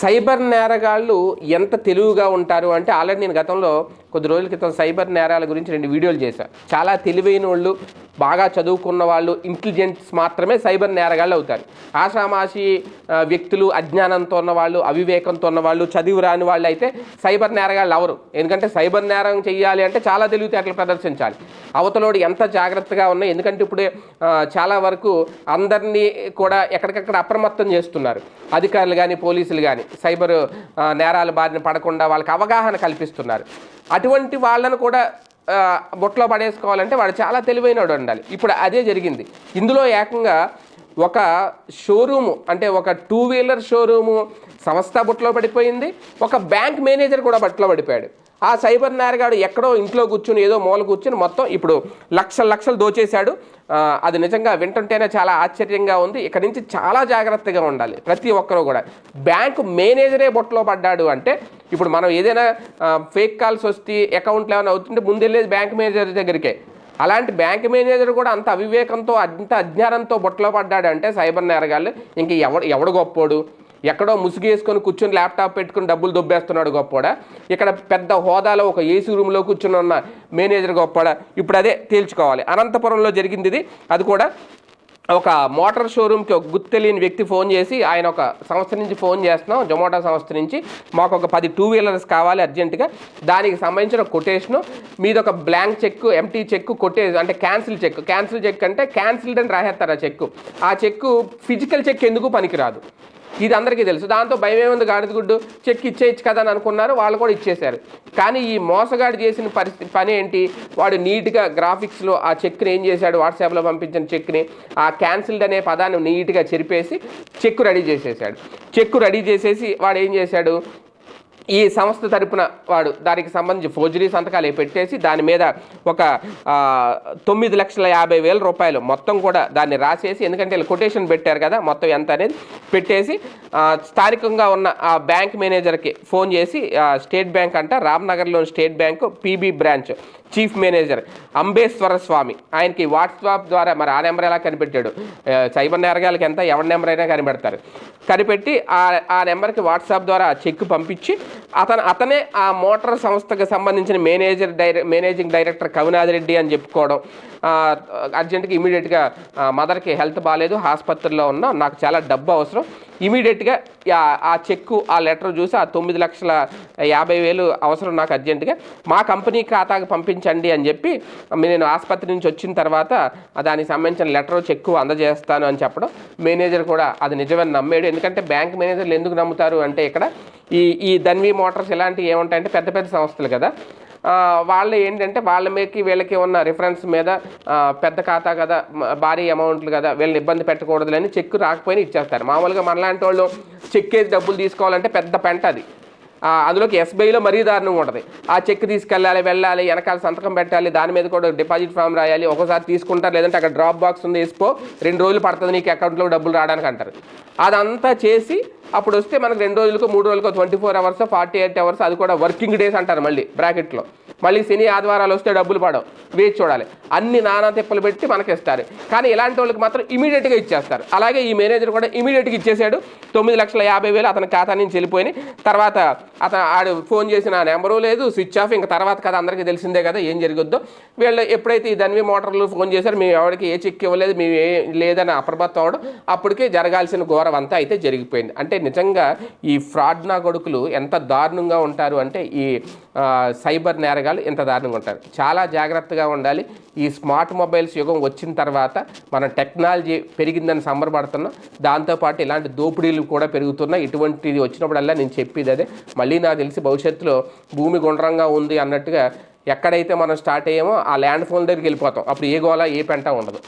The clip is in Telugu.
సైబర్ నేరగాళ్ళు ఎంత తెలివిగా ఉంటారు అంటే ఆల్రెడీ నేను గతంలో కొద్ది రోజుల క్రితం సైబర్ నేరాల గురించి రెండు వీడియోలు చేశాను చాలా తెలివైన వాళ్ళు బాగా చదువుకున్న వాళ్ళు ఇంటెలిజెంట్స్ మాత్రమే సైబర్ నేరగాళ్ళు అవుతారు. ఆషామాషి వ్యక్తులు అజ్ఞానంతో ఉన్న వాళ్ళు అవివేకంతో ఉన్న వాళ్ళు చదివి రాని వాళ్ళు అయితే సైబర్ నేరగాళ్ళు అవరు. ఎందుకంటే సైబర్ నేరం చేయాలి అంటే చాలా తెలివితేటలు ప్రదర్శించాలి. అవతలోడు ఎంత జాగ్రత్తగా ఉన్నాయి ఎందుకంటే ఇప్పుడే చాలా వరకు అందరినీ కూడా ఎక్కడికక్కడ అప్రమత్తం చేస్తున్నారు. అధికారులు కానీ పోలీసులు కానీ సైబర్ నేరాలు నేరాల బారిన పడకుండా వాళ్ళకి అవగాహన కల్పిస్తున్నారు. అటువంటి వాళ్ళను కూడా బొట్లో పడేసుకోవాలంటే వాడు చాలా తెలివైనవాడు ఉండాలి. ఇప్పుడు అదే జరిగింది. ఇందులో ఏకంగా ఒక షోరూము అంటే ఒక టూ వీలర్ షోరూము సంస్థ బుట్లో పడిపోయింది. ఒక బ్యాంక్ మేనేజర్ కూడా బట్టలో పడిపోయాడు. ఆ సైబర్ నేరగాడు ఎక్కడో ఇంట్లో కూర్చుని ఏదో మూల కూర్చుని మొత్తం ఇప్పుడు లక్షల లక్షలు దోచేశాడు. అది నిజంగా వింటుంటేనే చాలా ఆశ్చర్యంగా ఉంది. ఇక్కడ నుంచి చాలా జాగ్రత్తగా ఉండాలి ప్రతి ఒక్కరూ కూడా. బ్యాంకు మేనేజరే బొట్టలో పడ్డాడు అంటే ఇప్పుడు మనం ఏదైనా ఫేక్ కాల్స్ వస్తే అకౌంట్లు ఏమైనా అవుతుంటే ముందెళ్ళేది బ్యాంక్ మేనేజర్ దగ్గరికే. అలాంటి బ్యాంక్ మేనేజర్ కూడా అంత అవివేకంతో అంత అజ్ఞానంతో బొట్టలో పడ్డాడు అంటే సైబర్ నేరగాళ్ళు ఇంక ఎవడు ఎవడు గొప్పోడు? ఎక్కడో ముసుగేసుకొని కూర్చొని ల్యాప్టాప్ పెట్టుకుని డబ్బులు దొబ్బేస్తున్నాడు గొప్పవాడ ఇక్కడ పెద్ద హోదాలో ఒక ఏసీ రూమ్లో కూర్చుని ఉన్న మేనేజర్ గొప్పవాడ ఇప్పుడు అదే తేల్చుకోవాలి. అనంతపురంలో జరిగింది ఇది. అది కూడా ఒక మోటార్ షోరూమ్కి ఒక గుర్తు తెలియని వ్యక్తి ఫోన్ చేసి ఆయన ఒక సంస్థ నుంచి ఫోన్ చేస్తున్నాం జొమాటో సంస్థ నుంచి. మాకు ఒక పది టూ వీలర్స్ కావాలి అర్జెంటుగా. దానికి సంబంధించిన కొటేషను మీద ఒక బ్లాంక్ చెక్ ఎంటీ చెక్ కొట్టే అంటే క్యాన్సిల్ చెక్ క్యాన్సిల్ చెక్ అంటే క్యాన్సిల్డ్ అని రాసేస్తారు ఆ చెక్ ఆ చెక్ ఫిజికల్ చెక్ ఎందుకు పనికిరాదు? ఇది అందరికీ తెలుసు. దాంతో భయం ఏముంది? గాడిద గుడ్డు చెక్ ఇచ్చేయచ్చు కదా అని అనుకున్నారు. వాళ్ళు కూడా ఇచ్చేశారు. కానీ ఈ మోసగాడు చేసిన పరిస్థితి పని ఏంటి? వాడు నీట్గా గ్రాఫిక్స్లో ఆ చెక్ని ఏం చేశాడు? వాట్సాప్లో పంపించిన చెక్ని ఆ క్యాన్సిల్డ్ అనే పదాన్ని నీట్గా చెరిపేసి చెక్ రెడీ చేసేసాడు చెక్ రెడీ చేసేసి వాడు ఏం చేశాడు? ఈ సంస్థ తరపున వాడు దానికి సంబంధించి ఫోర్జరీ సంతకాలు పెట్టేసి దాని మీద ఒక తొమ్మిది లక్షల యాభై వేల రూపాయలు మొత్తం కూడా దాన్ని రాసేసి ఎందుకంటే వీళ్ళు కొటేషన్ పెట్టారు కదా మొత్తం ఎంత అనేది పెట్టేసి స్థానికంగా ఉన్న ఆ బ్యాంక్ మేనేజర్కి ఫోన్ చేసి స్టేట్ బ్యాంక్ అంట రామ్నగర్లోని state bank PB branch chief manager Ambeshwara Swamy. ఆయనకి వాట్సాప్ ద్వారా మరి ఆ నెంబర్ ఎలా కనిపెట్టాడు? సైబర్ నేరగాలకి ఎంత ఎవరి నెంబర్ అయినా కనిపెడతారు. కనిపెట్టి ఆ ఆ నెంబర్కి వాట్సాప్ ద్వారా చెక్ పంపించి అతను అతనే ఆ మోటార్ సంస్థకు సంబంధించిన మేనేజర్ డైరె మేనేజింగ్ డైరెక్టర్ కవినాథ్ రెడ్డి అని చెప్పుకోవడం అర్జెంట్గా అర్జెంటుగా ఇమీడియట్గా మదర్కి హెల్త్ బాగాలేదు ఆసుపత్రిలో ఉన్నా నాకు చాలా డబ్బు అవసరం. ఇమీడియట్గా ఆ- ఆ చెక్కు ఆ లెటర్ చూసి ఆ తొమ్మిది లక్షల యాభై వేలు అవసరం నాకు అర్జెంటుగా. మా కంపెనీ ఖాతాకు పంపించండి అని చెప్పి నేను ఆసుపత్రి నుంచి వచ్చిన తర్వాత దానికి సంబంధించిన లెటర్ చెక్కు అందజేస్తాను అని చెప్పడం. మేనేజర్ కూడా అది నిజమని నమ్మేడు. ఎందుకంటే బ్యాంక్ మేనేజర్లు ఎందుకు నమ్ముతారు అంటే ఇక్కడ ఈ ఈ ధన్వి మోటార్స్ ఇలాంటివి ఏముంటాయంటే పెద్ద పెద్ద సంస్థలు కదా. వాళ్ళు ఏంటంటే వాళ్ళ మీదకి వీళ్ళకి ఉన్న రిఫరెన్స్ మీద పెద్ద ఖాతా కదా భారీ అమౌంట్లు కదా వీళ్ళని ఇబ్బంది పెట్టకూడదులని చెక్ రాకపోయినా ఇచ్చేస్తారు. మామూలుగా మనలాంటి వాళ్ళు చెక్ వేసి డబ్బులు తీసుకోవాలంటే పెద్ద పెంట అది. అందులోకి ఎస్బీఐలో మరీ దారుణంగా ఉంటుంది. ఆ చెక్ తీసుకెళ్ళాలి వెళ్ళాలి వెనకాల సంతకం పెట్టాలి దాని మీద కూడా డిపాజిట్ ఫామ్ రాయాలి ఒకసారి తీసుకుంటారు లేదంటే అక్కడ డ్రాప్ బాక్స్ ఉంది వేసిపో రెండు రోజులు పడుతుంది నీకు అకౌంట్లో డబ్బులు రావడానికి అంటారు. అదంతా చేసి అప్పుడు వస్తే మనకు రెండు రోజులకు మూడు రోజులకు twenty four hours forty eight hours అది కూడా వర్కింగ్ డేస్ అంటారు మళ్ళీ బ్రాకెట్లో మళ్ళీ శని ఆదివారాలు వస్తే డబ్బులు పడవు. వేచి చూడాలి. అన్ని నానా తిప్పలు పెట్టి మనకి ఇస్తారు కానీ ఇలాంటి వాళ్ళకి మాత్రం ఇమీడియట్గా ఇచ్చేస్తారు. అలాగే ఈ మేనేజర్ కూడా ఇమీడియట్గా ఇచ్చేసాడు. తొమ్మిది లక్షల యాభై వేలు అతని ఖాతా నుంచి వెళ్ళిపోయినాయి. తర్వాత అతను ఆడు ఫోన్ చేసిన నెంబరు లేదు. స్విచ్ ఆఫ్ ఇంకా తర్వాత కదా అందరికీ తెలిసిందే కదా ఏం జరుగుద్దో. వీళ్ళు ఎప్పుడైతే ఈ ధన్వి మోటార్లు ఫోన్ చేశారు మేము ఎవరికి ఏ చెక్ ఇవ్వలేదు మేము ఏ లేదని అప్రమత్తం అవడం అప్పటికే జరగాల్సిన ఘోరం అంతా అయితే జరిగిపోయింది. అంటే నిజంగా ఈ ఫ్రాడ్ నా కొడుకులు ఎంత దారుణంగా ఉంటారు అంటే ఈ సైబర్ నేరగాలు ఇంత దారుణంగా ఉంటారు. చాలా జాగ్రత్తగా ఉండాలి. ఈ స్మార్ట్ మొబైల్స్ యుగం వచ్చిన తర్వాత మన టెక్నాలజీ పెరిగిందని సంబరపడుతున్నాం. దాంతోపాటు ఇలాంటి దోపిడీలు కూడా పెరుగుతున్నాయి. ఇటువంటిది వచ్చినప్పుడల్లా నేను చెప్పేది అదే. మళ్ళీ నాకు తెలిసి భవిష్యత్తులో భూమి గుండ్రంగా ఉంది అన్నట్టుగా ఎక్కడైతే మనం స్టార్ట్ అయ్యామో ఆ ల్యాండ్ ఫోన్ దగ్గరికి వెళ్ళిపోతాం. అప్పుడు ఏ గోళ ఏ పెంట ఉండదు.